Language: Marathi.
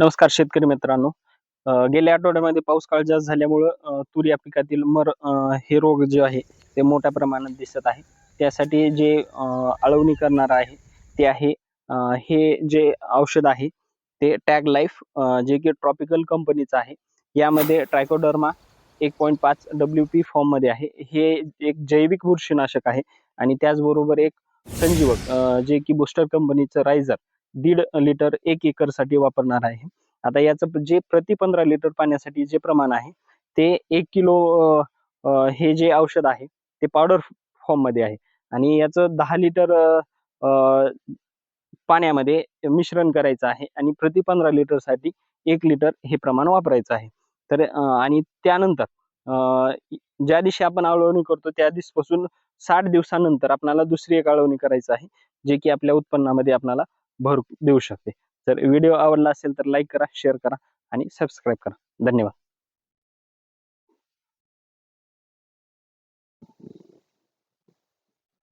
नमस्कार शेतकरी मित्रांनो. गेल्या आठवड्यामध्ये पाऊस काळ जास्त झाल्यामुळं तूर या पिकातील मर हे रोग जे आहे ते मोठ्या प्रमाणात दिसत आहे. त्यासाठी जे अळवणी आळवणी करणार आहे ते आहे हे जे औषध आहे ते टॅग लाईफ जे की ट्रॉपिकल कंपनीचं आहे. यामध्ये ट्रायकोडर्मा एक पॉईंट पाच डब्ल्यू पी फॉर्ममध्ये आहे. हे एक जैविक बुरशीनाशक आहे आणि त्याचबरोबर एक संजीवक जे की बुस्टर कंपनीचं रायझर दीड लिटर एक एकरसाठी वापरणार आहे. आता याचं जे प्रति पंधरा लिटर पाण्यासाठी जे प्रमाण आहे ते एक किलो हे जे औषध आहे ते पावडर फॉर्ममध्ये आहे. आणि याचं दहा लिटर अ, पाण्यामध्ये मिश्रण करायचं आहे आणि प्रति पंधरा लिटरसाठी एक लिटर हे प्रमाण वापरायचं आहे. तर आणि त्यानंतर ज्या दिवशी आपण आळवणी करतो त्या दिवसापासून साठ दिवसानंतर आपल्याला दुसरी एक आळवणी करायचं आहे जे की आपल्या उत्पन्नामध्ये आपल्याला भर देऊ शकते. तर व्हिडिओ आवडला असेल तर लाईक करा शेअर करा आणि सबस्क्राईब करा. धन्यवाद.